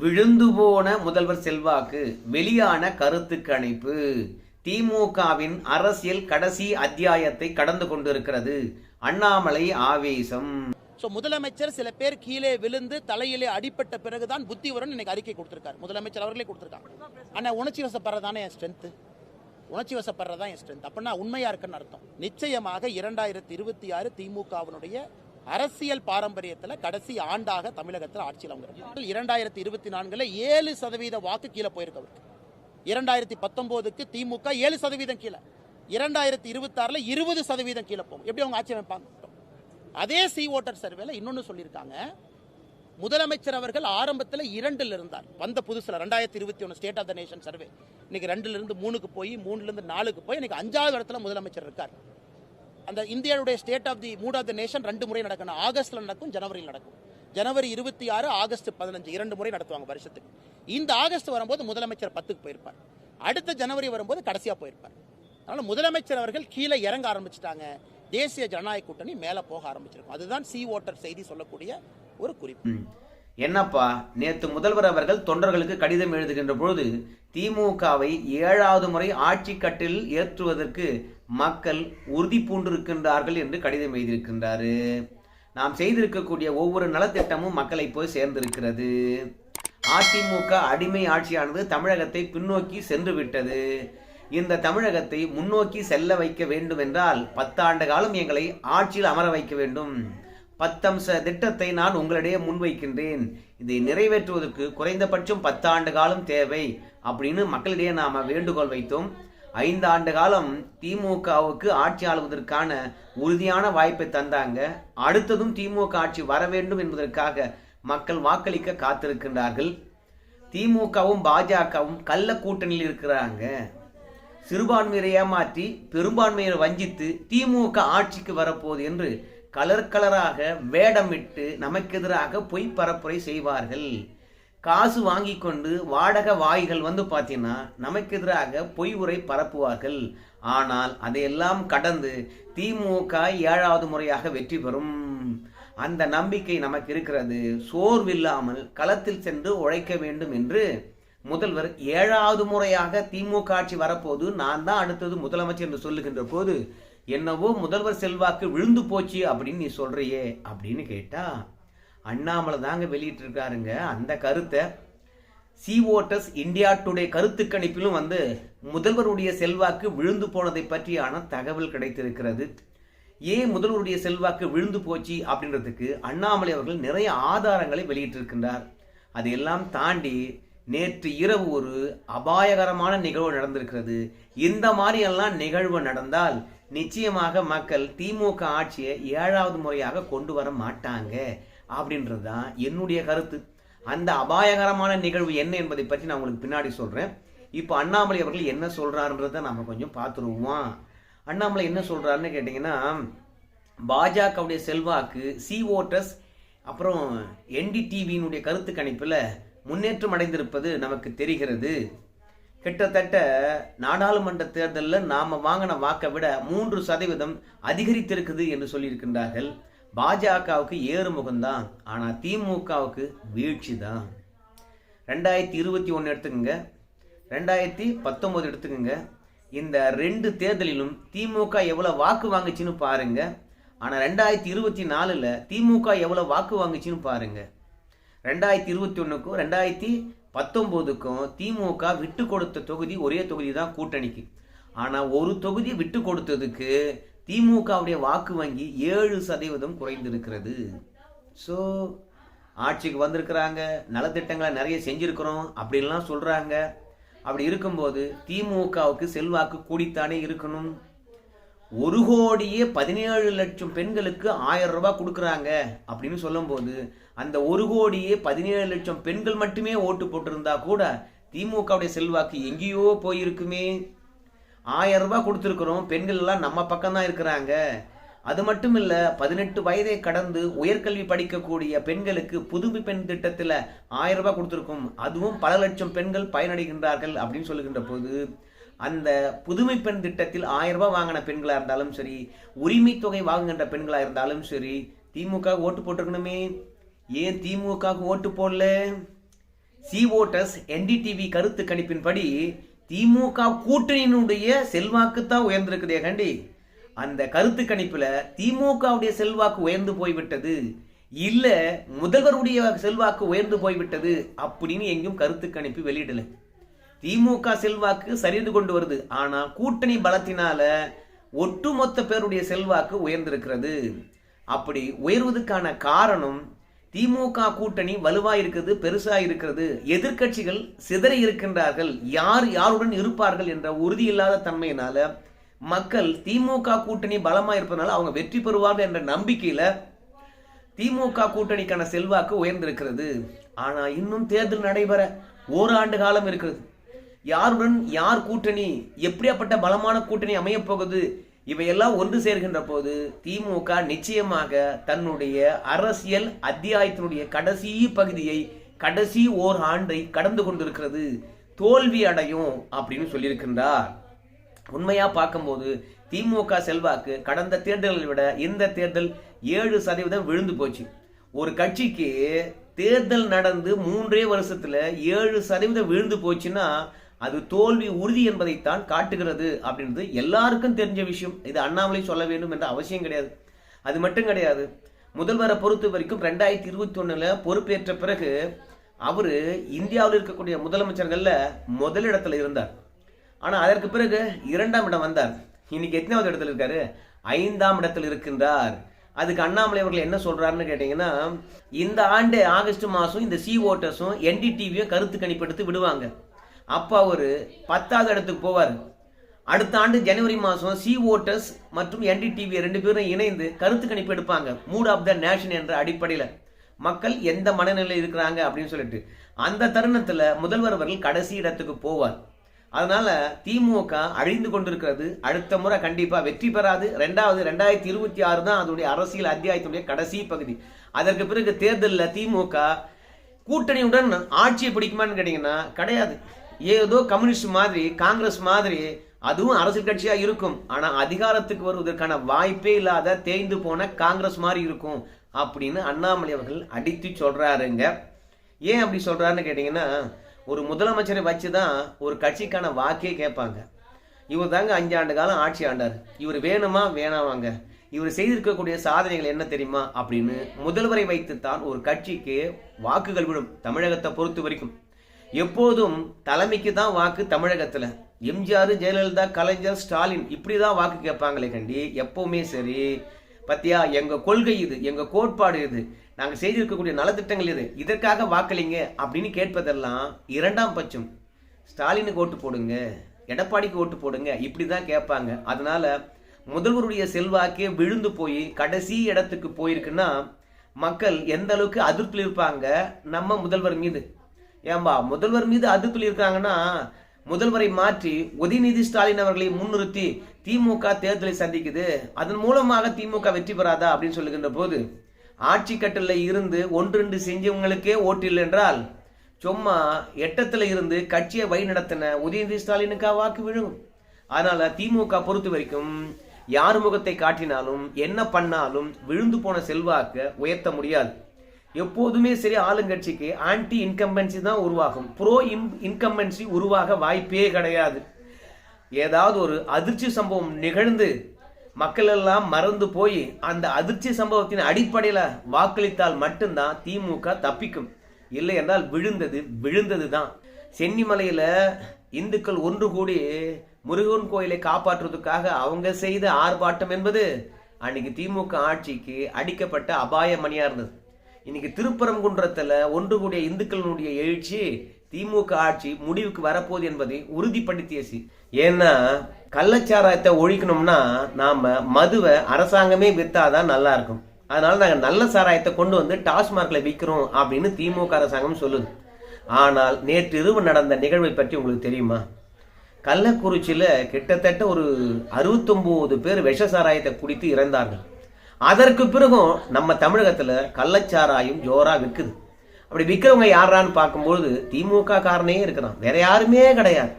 விழுந்து போன முதல்வர் செல்வாக்கு வெளியான கருத்து கணிப்பு திமுகவின் அரசியல் கடைசி அத்தியாயத்தை கடந்து கொண்டிருக்கிறது. அண்ணாமலை ஆவேசம். ஸோ முதலமைச்சர் சில பேர் கீழே விழுந்து தலையிலே அடிபட்ட பிறகுதான் புத்தி வரும்னு இன்னைக்கு அறிக்கை கொடுத்திருக்காரு. முதலமைச்சர் அவர்களே கொடுத்திருக்காங்க. ஆனா உணர்ச்சி வசப்படுறதானே என் ஸ்ட்ரென்த் உணர்ச்சி வசப்படுறதா என் ஸ்ட்ரென்த் அப்படின்னா உண்மையா இருக்குன்னு அர்த்தம். நிச்சயமாக இரண்டாயிரத்தி இருபத்தி ஆறு திமுகவினுடைய அரசியல் பாரம்பரியத்தில் கடைசி ஆண்டாக தமிழகத்தில் ஆட்சியில் அவங்க இரண்டாயிரத்தி இருபத்தி நான்குல ஏழு சதவீத வாக்கு கீழே போயிருக்கு அவருக்கு. இரண்டாயிரத்தி பத்தொன்பதுக்கு திமுக ஏழு சதவீதம் கீழே. இரண்டாயிரத்தி இருபத்தி ஆறுல இருபது சதவீதம் கீழே போகும். எப்படி அவங்க ஆட்சி அமைப்பாங்க? அதே சி ஓட்டர் சர்வேல இன்னொன்னு சொல்லியிருக்காங்க. முதலமைச்சர் அவர்கள் ஆரம்பத்தில் இரண்டில் இருந்தார். வந்த புதுசில் ரெண்டாயிரத்தி இருபத்தி ஒன்று state of the nation survey இன்னைக்கு ரெண்டுலேருந்து மூணுக்கு போய் மூணுல இருந்து நாலுக்கு போய் இன்னைக்கு அஞ்சாவது இடத்துல முதலமைச்சர் இருக்கார். அந்த இந்தியாவுடைய state of the mood of the nation ரெண்டு முறை நடக்கணும் ஆகஸ்ட்ல நடக்கும் ஜனவரியில் நடக்கும். ஜனவரி இருபத்தி ஆறு ஆகஸ்ட் பதினஞ்சு இரண்டு முறை நடத்துவாங்க வருஷத்துக்கு. இந்த ஆகஸ்ட் வரும்போது முதலமைச்சர் பத்துக்கு போயிருப்பார். அடுத்த ஜனவரி வரும்போது கடைசியாக போயிருப்பார். அதனால் முதலமைச்சர் அவர்கள் கீழே இறங்க ஆரம்பிச்சிட்டாங்க. தேசிய ஜனநாயக கூட்டணி மேலே போக ஆரம்பிச்சிருக்கும். அதுதான் சி ஓட்டர் செய்தி சொல்லக்கூடிய ஒரு குறிப்பு. என்னப்பா நேற்று முதல்வர் அவர்கள் தொண்டர்களுக்கு கடிதம் எழுதுகின்ற பொழுது திமுகவை ஏழாவது முறை ஆட்சி கட்டில் ஏற்றுவதற்கு மக்கள் உறுதி பூண்டிருக்கின்றார்கள் என்று கடிதம் எழுதியிருக்கின்றாரு. நாம் செய்திருக்கக்கூடிய ஒவ்வொரு நலத்திட்டமும் மக்களை போய் சேர்ந்திருக்கிறது. அதிமுக அடிமை ஆட்சியானது தமிழகத்தை பின்னோக்கி சென்று விட்டது. இந்த தமிழகத்தை முன்னோக்கி செல்ல வைக்க வேண்டும் என்றால் பத்தாண்டு காலம் எங்களை ஆட்சியில் அமர வைக்க வேண்டும். பத்தம்ச திட்டத்தை நான் உங்களிடையே முன்வைக்கின்றேன். இதை நிறைவேற்றுவதற்கு குறைந்தபட்சம் பத்தாண்டு காலம் தேவை அப்படின்னு மக்களிடையே நாம வேண்டுகோள் வைத்தோம். ஐந்து ஆண்டு காலம் திமுகவுக்கு ஆட்சி ஆளுவதற்கான உறுதியான வாய்ப்பை தந்தாங்க. அடுத்ததும் திமுக ஆட்சி வர வேண்டும் என்பதற்காக மக்கள் வாக்களிக்க காத்திருக்கின்றார்கள். திமுகவும் பாஜகவும் கள்ள கூட்டணியில் இருக்கிறாங்க. சிறுபான்மையை ஏமாற்றி பெரும்பான்மையை வஞ்சித்து திமுக ஆட்சிக்கு வரப்போகுது என்று கலர் கலராக வேடமிட்டு நமக்கு எதிராக பொய் பரப்புரை செய்வார்கள். காசு வாங்கி கொண்டு வாடக வாய்கள் வந்து பார்த்தீங்கன்னா நமக்கு எதிராக பொய் உரை பரப்புவார்கள். ஆனால் அதையெல்லாம் கடந்து திமுக ஏழாவது முறையாக வெற்றி பெறும். அந்த நம்பிக்கை நமக்கு இருக்கிறது. சோர்வில்லாமல் களத்தில் சென்று உழைக்க வேண்டும் என்று முதல்வர் ஏழாவது முறையாக திமுக ஆட்சி வரப்போது நான் தான் அடுத்தது முதலமைச்சர் என்று சொல்லுகின்ற போது என்னவோ முதல்வர் செல்வாக்கு விழுந்து போச்சு அப்படின்னு நீ சொல்கிறியே அப்படின்னு கேட்டா அண்ணாமலை தாங்க வெளியிட்டிருக்காருங்க. அந்த கருத்தை சி இந்தியா டுடே கருத்து கணிப்பிலும் வந்து முதல்வருடைய செல்வாக்கு விழுந்து போனதை பற்றியான தகவல் கிடைத்திருக்கிறது. ஏன் முதல்வருடைய செல்வாக்கு விழுந்து போச்சு அப்படின்றதுக்கு அண்ணாமலை அவர்கள் நிறைய ஆதாரங்களை வெளியிட்டிருக்கின்றார். அதையெல்லாம் தாண்டி நேற்று இரவு ஒரு அபாயகரமான நிகழ்வு நடந்திருக்கிறது. இந்த மாதிரியெல்லாம் நிகழ்வு நடந்தால் நிச்சயமாக மக்கள் திமுக ஆட்சியை ஏழாவது முறையாக கொண்டு வர மாட்டாங்க அப்படின்றது தான் என்னுடைய கருத்து. அந்த அபாயகரமான நிகழ்வு என்ன என்பதை பற்றி நான் உங்களுக்கு பின்னாடி சொல்கிறேன் இப்போ அண்ணாமலை அவர்கள் என்ன சொல்கிறாருன்றதை நம்ம கொஞ்சம் பார்த்துருவோம். அண்ணாமலை என்ன சொல்கிறாருன்னு கேட்டிங்கன்னா பாஜகவுடைய செல்வாக்கு சி ஓட்டர்ஸ் அப்புறம் என்டிடிவியினுடைய கருத்து கணிப்பில் முன்னேற்றம் அடைந்திருப்பது நமக்கு தெரிகிறது. கிட்டத்தட்ட நாடாளுமன்ற தேர்தலில் நாம் வாங்கின வாக்கை விட மூன்று சதவீதம் அதிகரித்திருக்குது என்று சொல்லியிருக்கின்றார்கள். பாஜகவுக்கு ஏறுமுகம்தான். ஆனால் திமுகவுக்கு வீழ்ச்சி தான் ரெண்டாயிரத்தி இருபத்தி ஒன்று எடுத்துக்கோங்க. ரெண்டாயிரத்தி பத்தொம்போது எடுத்துக்கோங்க. இந்த ரெண்டு தேர்தலிலும் திமுக எவ்வளோ வாக்கு வாங்குச்சுன்னு பாருங்க. ஆனால் ரெண்டாயிரத்தி இருபத்தி நாலில் திமுக எவ்வளோ வாக்கு வாங்குச்சுன்னு பாருங்க. ரெண்டாயிரத்தி இருபத்தி ஒன்றுக்கும் ரெண்டாயிரத்தி பத்தொம்போதுக்கும் திமுக விட்டு கொடுத்த தொகுதி ஒரே தொகுதி தான் கூட்டணிக்கு. ஆனால் ஒரு தொகுதி விட்டு கொடுத்ததுக்கு திமுகவுடைய வாக்கு வங்கி ஏழு சதவீதம் குறைந்திருக்கிறது. ஸோ ஆட்சிக்கு வந்திருக்கிறாங்க நலத்திட்டங்களை நிறைய செஞ்சுருக்கிறோம் அப்படின்லாம் சொல்கிறாங்க அப்படி இருக்கும்போது திமுகவுக்கு செல்வாக்கு கூடித்தானே இருக்கணும். ஒரு கோடியே பதினேழு லட்சம் பெண்களுக்கு ஆயிரம் ரூபாய் கொடுக்குறாங்க அப்படின்னு சொல்லும்போது அந்த ஒரு கோடியே பதினேழு லட்சம் பெண்கள் மட்டுமே ஓட்டு போட்டிருந்தா கூட திமுகவுடைய செல்வாக்கு எங்கேயோ போயிருக்குமே. ஆயிரம் ரூபாய் கொடுத்துருக்குறோம் பெண்கள் எல்லாம் நம்ம பக்கம் தான் இருக்கிறாங்க. அது மட்டும் இல்லை பதினெட்டு வயதை கடந்து உயர்கல்வி படிக்கக்கூடிய பெண்களுக்கு புதுமை பெண் திட்டத்தில் ஆயிரம் ரூபாய் கொடுத்துருக்கோம். அதுவும் பல லட்சம் பெண்கள் பயனடைகின்றார்கள் அப்படின்னு சொல்லுகின்ற போது அந்த புதுமை பெண் திட்டத்தில் ஆயிரம் ரூபாய் வாங்கின பெண்களாக இருந்தாலும் சரி உரிமை தொகை வாங்குகின்ற பெண்களாக இருந்தாலும் சரி திமுக ஓட்டு போட்டிருக்கணுமே. ஏன் திமுகவுக்கு ஓட்டு போடல? சி ஓட்டர்ஸ் என்டிடிவி கருத்து கணிப்பின்படி திமுக கூட்டணியினுடைய செல்வாக்கு தான் உயர்ந்திருக்குதே கண்டி. அந்த கருத்து கணிப்பில் திமுகவுடைய செல்வாக்கு உயர்ந்து போய்விட்டது. இல்லை முதல்வருடைய செல்வாக்கு உயர்ந்து போய்விட்டது அப்படின்னு எங்கேயும் கருத்து கணிப்பு வெளியிடலை. திமுக செல்வாக்கு சரிந்து கொண்டு வருது. ஆனால் கூட்டணி பலத்தினால ஒட்டுமொத்த பேருடைய செல்வாக்கு உயர்ந்திருக்கிறது. அப்படி உயர்வதற்கான காரணம் திமுக கூட்டணி வலுவா இருக்குது பெருசா இருக்கிறது. எதிர்க்கட்சிகள் சிதறி இருக்கின்றார்கள். யார் யாருடன் இருப்பார்கள் என்ற உறுதி இல்லாத தன்மையினால மக்கள் திமுக கூட்டணி பலமா இருப்பதனால அவங்க வெற்றி பெறுவார்கள் என்ற நம்பிக்கையில திமுக கூட்டணிக்கான செல்வாக்கு உயர்ந்திருக்கிறது. ஆனா இன்னும் தேர்தல் நடைபெற ஓராண்டு காலம் இருக்கிறது. யாருடன் யார் கூட்டணி எப்படியாப்பட்ட பலமான கூட்டணி அமையப் போகுது இவையெல்லாம் ஒன்று சேர்கின்ற போது திமுக நிச்சயமாக தன்னுடைய அரசியல் அத்தியாயத்தினுடைய கடைசி பகுதியை கடைசி ஓர் ஆண்டை கடந்து கொண்டிருக்கிறது. தோல்வி அடையும் அப்படின்னு சொல்லியிருக்கின்றார். உண்மையா பார்க்கும்போது திமுக செல்வாக்கு கடந்த தேர்தலை விட இந்த தேர்தல் ஏழு சதவீதம் விழுந்து போச்சு. ஒரு கட்சிக்கு தேர்தல் நடந்து மூன்றே வருஷத்துல ஏழு சதவீதம் விழுந்து போச்சுன்னா அது தோல்வி உறுதி என்பதைத்தான் காட்டுகிறது அப்படின்றது எல்லாருக்கும் தெரிஞ்ச விஷயம். இது அண்ணாமலை சொல்ல வேண்டும் என்ற அவசியம் கிடையாது. அது மட்டும் கிடையாது. முதல்வரை பொறுத்த வரைக்கும் ரெண்டாயிரத்தி இருபத்தி ஒன்றில் பொறுப்பேற்ற பிறகு அவர் இந்தியாவில் இருக்கக்கூடிய முதலமைச்சர்களில் முதலிடத்தில் இருந்தார். ஆனால் அதற்கு பிறகு இரண்டாம் இடம் வந்தார். இன்னைக்கு எத்தனாவது இடத்துல இருக்காரு? ஐந்தாம் இடத்தில் இருக்கின்றார். அதுக்கு அண்ணாமலை அவர்கள் என்ன சொல்றாருன்னு கேட்டீங்கன்னா இந்த ஆண்டு ஆகஸ்ட் மாதம் இந்த சி ஓட்டர்ஸும் என்டிடிவியும் கருத்து கணிப்பெடுத்து விடுவாங்க. அப்போ அவர் பத்தாவது இடத்துக்கு போவார். அடுத்த ஆண்டு ஜனவரி மாதம் சி ஓட்டர்ஸ் மற்றும் என்டிடிவி ரெண்டு பேரும் இணைந்து கருத்து கணிப்பு எடுப்பாங்க. மூட் ஆஃப் த நேஷன் என்ற அடிப்படையில். மக்கள் எந்த மனநிலையில் இருக்கிறாங்க அப்படின்னு சொல்லிட்டு. அந்த தருணத்தில் முதல்வர் அவர்கள் கடைசி இடத்துக்கு போவார். அதனால திமுக அழிந்து கொண்டிருக்கிறது. அடுத்த முறை கண்டிப்பாக வெற்றி பெறாது. ரெண்டாவது ரெண்டாயிரத்தி இருபத்தி ஆறு தான் அதனுடைய அரசியல் அத்தியாயத்தினுடைய கடைசி பகுதி. அதற்கு பிறகு தேர்தலில் திமுக கூட்டணியுடன் ஆட்சியை பிடிக்குமான்னு கேட்டிங்கன்னா கிடையாது. ஏதோ கம்யூனிஸ்ட் மாதிரி காங்கிரஸ் மாதிரி அதுவும் அரசியல் கட்சியாக இருக்கும். ஆனால் அதிகாரத்துக்கு வருவதற்கான வாய்ப்பே இல்லாத தேய்ந்து போன காங்கிரஸ் மாதிரி இருக்கும் அப்படின்னு அண்ணாமலை அவர்கள் அடித்து சொல்கிறாருங்க ஏன் அப்படி சொல்கிறாருன்னு கேட்டிங்கன்னா ஒரு முதலமைச்சரை வச்சு தான் ஒரு கட்சிக்கான வாக்கே கேட்பாங்க. இவர் தாங்க அஞ்சாண்டு காலம் ஆட்சி ஆண்டார். இவர் வேணுமா? வேணாமாங்க. இவர் செய்திருக்கக்கூடிய சாதனைகள் என்ன தெரியுமா? அப்படின்னு முதல்வரை வைத்துத்தான் ஒரு கட்சிக்கு வாக்குகள் விடும் தமிழகத்தை பொறுத்த வரைக்கும். எப்போதும் தலைமைக்கு தான் வாக்கு தமிழகத்துல. எம்ஜிஆர் ஜெயலலிதா கலைஞர் ஸ்டாலின் இப்படிதான் வாக்கு கேட்பாங்களே கண்டி எப்பவுமே சரி. பத்தியா எங்க கொள்கை இது எங்க கோட்பாடு இது நாங்க செய்திருக்கக்கூடிய நலத்திட்டங்கள் இது இதற்காக வாக்களிங்க அப்படின்னு கேட்பதெல்லாம் இரண்டாம் பட்சம். ஸ்டாலினுக்கு ஓட்டு போடுங்க எடப்பாடிக்கு ஓட்டு போடுங்க இப்படிதான் கேட்பாங்க. அதனால முதல்வருடைய செல்வாக்கே விழுந்து போய் கடைசி இடத்துக்கு போயிருக்குன்னா மக்கள் எந்த அளவுக்கு அதிருப்தியில் இருப்பாங்க நம்ம முதல்வர் மீது. ஏம்பா முதல்வர் மீது அதிருப்தியில் இருக்காங்கன்னா முதல்வரை மாற்றி உதயநிதி ஸ்டாலின் அவர்களை முன்னிறுத்தி திமுக தேர்தலை சந்திக்குது. அதன் மூலமாக திமுக வெற்றி பெறாதா அப்படின்னு சொல்லுகின்ற போது ஆட்சி கட்டில இருந்து ஒன்று ரெண்டு செஞ்சவங்களுக்கே ஓட்டில்லை என்றால் சும்மா எட்டத்தில் இருந்து கட்சியை வழி நடத்தின உதயநிதி ஸ்டாலினுக்கா வாக்கு விழும்? அதனால திமுக பொறுத்த வரைக்கும் யார் முகத்தை காட்டினாலும் என்ன பண்ணாலும் விழுந்து போன செல்வாக்க உயர்த்த முடியாது. எப்போதுமே சரி ஆளுங்கட்சிக்கு ஆன்டி இன்கம்பன்சி தான் உருவாகும். ப்ரோ இன் இன்கம்பன்சி உருவாக வாய்ப்பே கிடையாது. ஏதாவது ஒரு அதிர்ச்சி சம்பவம் நிகழ்ந்து மக்கள் எல்லாம் மறந்து போய் அந்த அதிர்ச்சி சம்பவத்தின் அடிப்படையில் வாக்களித்தால் மட்டும்தான் திமுக தப்பிக்கும். இல்லை என்றால் விழுந்தது விழுந்தது தான் சென்னிமலையில் இந்துக்கள் ஒன்று கூடி முருகன் கோயிலை காப்பாற்றுவதற்காக அவங்க செய்த ஆர்ப்பாட்டம் என்பது அன்னைக்கு திமுக ஆட்சிக்கு அடிக்கப்பட்ட அபாய மணியாக இருந்தது. இன்னைக்கு திருப்பரங்குன்றத்தில் ஒன்று கூடிய இந்துக்களினுடைய எழுச்சி திமுக ஆட்சி முடிவுக்கு வரப்போகுது என்பதை உறுதிப்படுத்தியசி ஏன்னா கள்ளச்சாராயத்தை ஒழிக்கணும்னா நாம மதுவை அரசாங்கமே வித்தாதான் நல்லா இருக்கும் அதனால நாங்கள் நல்ல சாராயத்தை கொண்டு வந்து டாஸ்மார்க்ல விற்கிறோம் அப்படின்னு திமுக அரசாங்கம் சொல்லுது. ஆனால் நேற்று இரவு நடந்த நிகழ்வை பற்றி உங்களுக்கு தெரியுமா? கள்ளக்குறிச்சியில் கிட்டத்தட்ட ஒரு அறுபத்தொம்போது பேர் விஷ சாராயத்தை குடித்து இறந்தார்கள். அதற்கு பிறகும் நம்ம தமிழகத்தில் கள்ளச்சாராயம் ஜோராக விற்குது. அப்படி விற்கிறவங்க யாரான்னு பார்க்கும்பொழுது திமுக காரனே இருக்கிறான். வேற யாருமே கிடையாது.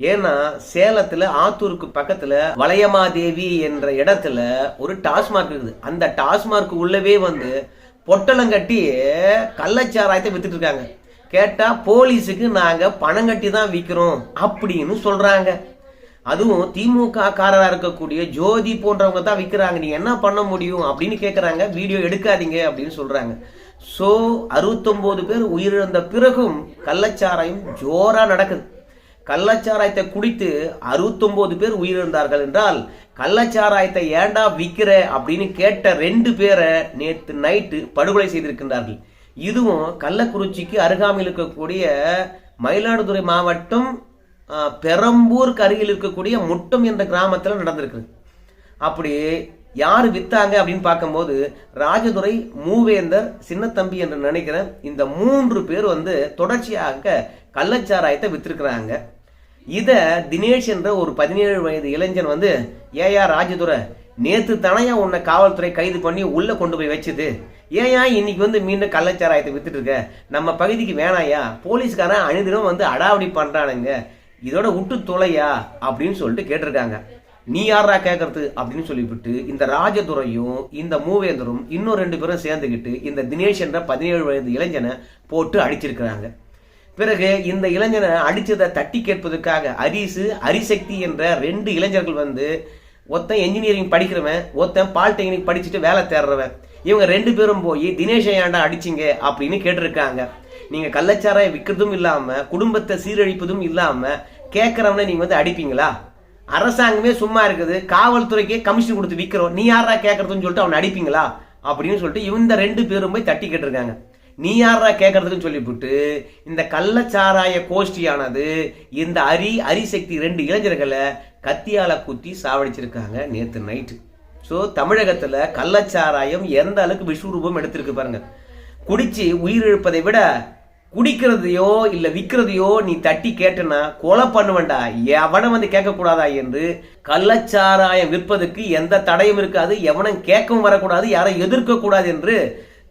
ஏன்னா சேலத்தில் ஆத்தூருக்கு பக்கத்தில் வளையமாதேவி என்ற இடத்துல ஒரு டாஸ்மார்க் இருக்குது. அந்த டாஸ்மார்க் உள்ளவே வந்து பொட்டலம் கட்டி கள்ளச்சாராயத்தை வித்துட்டு இருக்காங்க. கேட்டால் போலீஸுக்கு நாங்கள் பணம் கட்டி தான் விற்கிறோம் அப்படின்னு சொல்கிறாங்க அதுவும் திமுக இருக்கக்கூடிய ஜோதி போன்றவங்க தான் விற்கிறாங்க நீ என்ன பண்ண முடியும் அப்படின்னு கேட்குறாங்க வீடியோ எடுக்காதீங்க அப்படின்னு சொல்கிறாங்க ஸோ அறுபத்தொம்போது பேர் உயிரிழந்த பிறகும் கள்ளச்சாராயம் ஜோராக நடக்குது. கள்ளச்சாராயத்தை குடித்து அறுபத்தொம்போது பேர் உயிரிழந்தார்கள் என்றால் கள்ளச்சாராயத்தை ஏண்டா விற்கிற அப்படின்னு கேட்ட ரெண்டு பேரை நேற்று நைட்டு படுகொலை செய்திருக்கின்றார்கள். இதுவும் கள்ளக்குறிச்சிக்கு அருகாமையில் இருக்கக்கூடிய மயிலாடுதுறை மாவட்டம் பெரம்பூருக்கு அருகில் இருக்கக்கூடிய முட்டம் என்ற கிராமத்தில் நடந்திருக்கு. அப்படி யார் வித்தாங்க அப்படின்னு பார்க்கும்போது ராஜதுரை மூவேந்தர் சின்னத்தம்பி என்று நினைக்கிறேன் இந்த மூன்று பேர் வந்து தொடர்ச்சியாக கள்ளச்சாராயத்தை வித்திருக்கிறாங்க. இதை தினேஷ் என்ற ஒரு பதினேழு வயது இளைஞன் வந்து ஏயா ராஜதுரை நேத்து தானையா உன்னை காவல்துறை கைது பண்ணி உள்ள கொண்டு போய் வச்சுது? ஏயா இன்னைக்கு வந்து மீண்டும் கள்ளச்சாராயத்தை வித்துட்டு இருக்க? நம்ம பகுதிக்கு வேணாயா போலீஸ்காரன் அணிதினம் வந்து அடாவடி பண்றானுங்க. இதோட விட்டு தொலையா அப்படின்னு சொல்லிட்டு கேட்டிருக்காங்க. நீ யாரா கேட்கறது அப்படின்னு சொல்லிவிட்டு இந்த ராஜதுரையும் இந்த மூவேந்தரும் இன்னும் ரெண்டு பேரும் சேர்ந்துக்கிட்டு இந்த தினேஷ் என்ற பதினேழு வயது இளைஞனை போட்டு அடிச்சிருக்கிறாங்க. பிறகு இந்த இளைஞனை அடித்ததை தட்டி கேட்பதற்காக அரிசு அரிசக்தி என்ற ரெண்டு இளைஞர்கள் வந்து ஒருத்தன் என்ஜினியரிங் படிக்கிறவன் ஒருத்தன் பாலிடெக்னிக் படிச்சுட்டு வேலை தேடுறவன். இவங்க ரெண்டு பேரும் போய் தினேஷை ஏன்டா அடிச்சிங்க? அப்படின்னு கேட்டிருக்காங்க. நீங்க கள்ளச்சாராயம் விற்கிறதும் இல்லாம குடும்பத்தை சீரழிப்பதும் இல்லாம கேட்கறவனை நீங்க வந்து அடிப்பீங்களா? அரசாங்கமே சும்மா இருக்குது காவல்துறைக்கே கமிஷன் கொடுத்து விற்கிறோம் நீ யாரா கேட்கறதுன்னு சொல்லிட்டு அவனை அடிப்பீங்களா? அப்படின்னு சொல்லிட்டு இந்த ரெண்டு பேரும் போய் தட்டி கேட்டிருக்காங்க. நீ யாரா கேட்கறதுன்னு சொல்லிவிட்டு இந்த கள்ளச்சாராய கோஷ்டியானது இந்த அரி அரிசக்தி ரெண்டு இளைஞர்களை கத்தியால குத்தி சாவடிச்சிருக்காங்க நேத்து நைட்டு ஸோ தமிழகத்துல கள்ளச்சாராயம் எந்த அளவுக்கு விஸ்வரூபம் எடுத்திருக்கு பாருங்க. குடிச்சு உயிரிழப்பதை விட குடிக்கிறதையோ இல்ல விற்கிறதையோ நீ தட்டி கேட்டனா கொலை பண்ணுவேண்டா? எவனை வந்து கேட்கக்கூடாதா என்று கள்ளச்சாராயம் விற்பதுக்கு எந்த தடையும் இருக்காது எவனும் கேட்கவும் வரக்கூடாது யாரை எதிர்க்க கூடாது என்று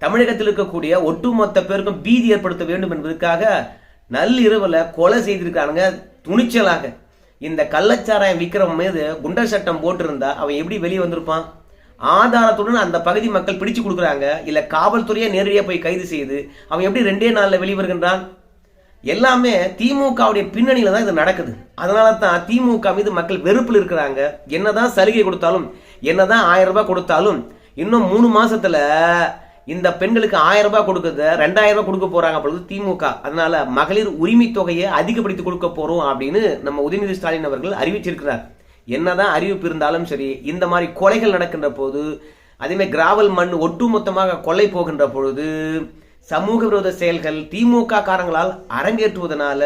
தமிழகத்தில் இருக்கக்கூடிய ஒட்டுமொத்த பேருக்கும் பீதி ஏற்படுத்த வேண்டும் என்பதற்காக நள்ளிரவில் கொலை செய்திருக்கானுங்க துணிச்சலாக. இந்த கள்ளச்சாராயம் விற்கிறவன் மீது குண்டர் சட்டம் போட்டிருந்தா அவன் எப்படி வெளியே வந்திருப்பான்? ஆதாரத்துடன் அந்த பகுதி மக்கள் பிடிச்சு கொடுக்குறாங்க. இல்ல காவல்துறையை நேரடியாக போய் கைது செய்து அவன் எப்படி ரெண்டே நாளில் வெளிவருகின்றான் எல்லாமே திமுகவுடைய பின்னணியில தான் இது நடக்குது. அதனால தான் திமுக மீது மக்கள் வெறுப்பில் இருக்கிறாங்க. என்னதான் சலுகை கொடுத்தாலும் என்னதான் ஆயிரம் ரூபாய் கொடுத்தாலும் இன்னும் மூணு மாசத்துல இந்த பெண்களுக்கு ஆயிரம் ரூபாய் கொடுக்கறத ரெண்டாயிரம் ரூபாய் கொடுக்க போறாங்க பொழுது திமுக. அதனால மகளிர் உரிமை தொகையை அதிகப்படுத்தி கொடுக்க போறோம் அப்படின்னு நம்ம உதயநிதி ஸ்டாலின் அவர்கள் அறிவிச்சிருக்கிறார். என்னதான் அறிவிப்பு இருந்தாலும் சரி இந்த மாதிரி கொலைகள் நடக்கின்ற போது அதேமாதிரி கிராவல் மண் ஒட்டுமொத்தமாக கொலை போகின்ற பொழுது சமூக விரோத செயல்கள் திமுக காரங்களால் அரங்கேற்றுவதனால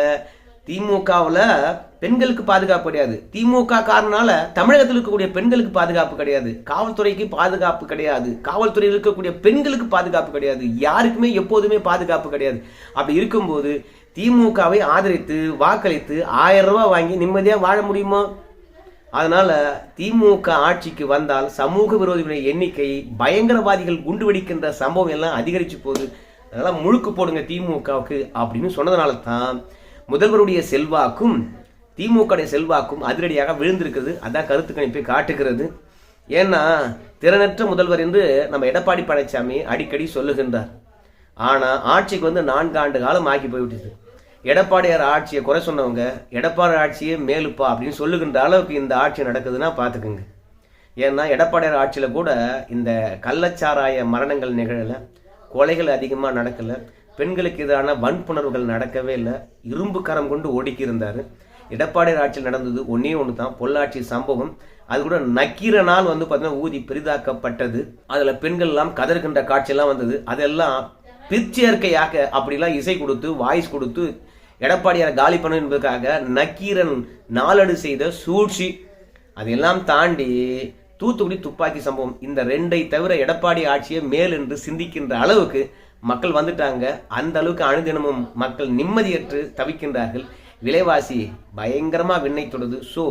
திமுகவில் பெண்களுக்கு பாதுகாப்பு கிடையாது. திமுக காரனால தமிழகத்தில் இருக்கக்கூடிய பெண்களுக்கு பாதுகாப்பு கிடையாது. காவல்துறைக்கு பாதுகாப்பு கிடையாது. காவல்துறையில் இருக்கக்கூடிய பெண்களுக்கு பாதுகாப்பு கிடையாது. யாருக்குமே எப்போதுமே பாதுகாப்பு கிடையாது. அப்படி இருக்கும்போது திமுகவை ஆதரித்து வாக்களித்து ஆயிரம் ரூபாய் வாங்கி நிம்மதியாக வாழ முடியுமா? அதனால திமுக ஆட்சிக்கு வந்தால் சமூக விரோதிகளுடைய எண்ணிக்கை பயங்கரவாதிகள் குண்டு வெடிக்கின்ற சம்பவம் எல்லாம் அதிகரிச்சு போகுது. அதெல்லாம் முழுக்கு போடுங்க திமுகவுக்கு அப்படின்னு சொன்னதுனால தான் முதல்வருடைய செல்வாக்கும் திமுக செல்வாக்கும் அதிரடியாக விழுந்திருக்கிறது அதான் கருத்து கணிப்பை காட்டுகிறது. ஏன்னா திறனற்ற முதல்வர் என்று நம்ம எடப்பாடி பழனிசாமி அடிக்கடி சொல்லுகின்றார். ஆனால் ஆட்சிக்கு வந்து நான்கு ஆண்டு காலம் ஆகி போய்விட்டது. எடப்பாடியார் ஆட்சியை குறை சொன்னவங்க எடப்பாடி ஆட்சியே மேலுப்பா அப்படின்னு சொல்லுகின்ற அளவுக்கு இந்த ஆட்சி நடக்குதுன்னா பார்த்துக்குங்க ஏன்னா எடப்பாடியார் ஆட்சியில் கூட இந்த கள்ளச்சாராய மரணங்கள் நிகழலை கொலைகள் அதிகமாக நடக்கலை பெண்களுக்கு எதிரான வன்புணர்வுகள் நடக்கவே இல்லை இரும்பு கரம் கொண்டு ஒடுக்கி இருந்தார். எடப்பாடியார் ஆட்சியில் நடந்தது ஒன்றே ஒன்று தான் பொள்ளாட்சி சம்பவம். அது கூட நக்கீரனால் வந்து பார்த்தீங்கன்னா ஊதி பெரிதாக்கப்பட்டது. அதில் பெண்கள்லாம் கதறுகின்ற காட்சியெல்லாம் வந்தது. அதெல்லாம் பிற்சேர்க்கையாக அப்படிலாம் இசை கொடுத்து வாய்ஸ் கொடுத்து எடப்பாடியாரை காலி பண்ணணும் என்பதற்காக நக்கீரன் நாளடு செய்த சூழ்ச்சி அதெல்லாம் தாண்டி தூத்துக்குடி துப்பாக்கி சம்பவம். இந்த ரெண்டை தவிர எடப்பாடி ஆட்சியை மேல் என்று சிந்திக்கின்ற அளவுக்கு மக்கள் வந்துட்டாங்க. அந்த அளவுக்கு அனுதினமும் மக்கள் நிம்மதியற்று தவிக்கின்றார்கள். விலைவாசி பயங்கரமாக விண்ணை தொடுது. ஸோ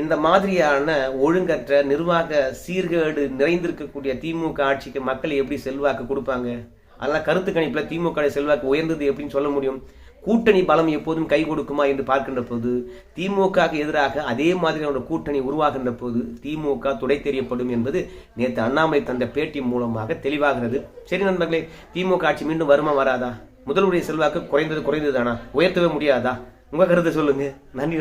இந்த மாதிரியான ஒழுங்கற்ற நிர்வாக சீர்கேடு நிறைந்திருக்கக்கூடிய திமுக ஆட்சிக்கு மக்கள் எப்படி செல்வாக்கு கொடுப்பாங்க? அதெல்லாம் கருத்து கணிப்பில் திமுக செல்வாக்கு உயர்ந்தது எப்படின்னு சொல்ல முடியும்? கூட்டணி பலம் எப்போதும் கை கொடுக்குமா என்று பார்க்கின்ற போது திமுகவுக்கு எதிராக அதே மாதிரியான கூட்டணி உருவாகின்ற போது திமுக துடை தெரியப்படும் என்பது நேற்று அண்ணாமலை தந்த பேட்டி மூலமாக தெளிவாகிறது. சரி நண்பர்களே திமுக ஆட்சி மீண்டும் வருமா வராதா? முதல்வருடைய செல்வாக்கு குறைந்தது குறைந்ததுதானா? உயர்த்தவே முடியாதா? உங்க கருத்தை சொல்லுங்க. நன்றி.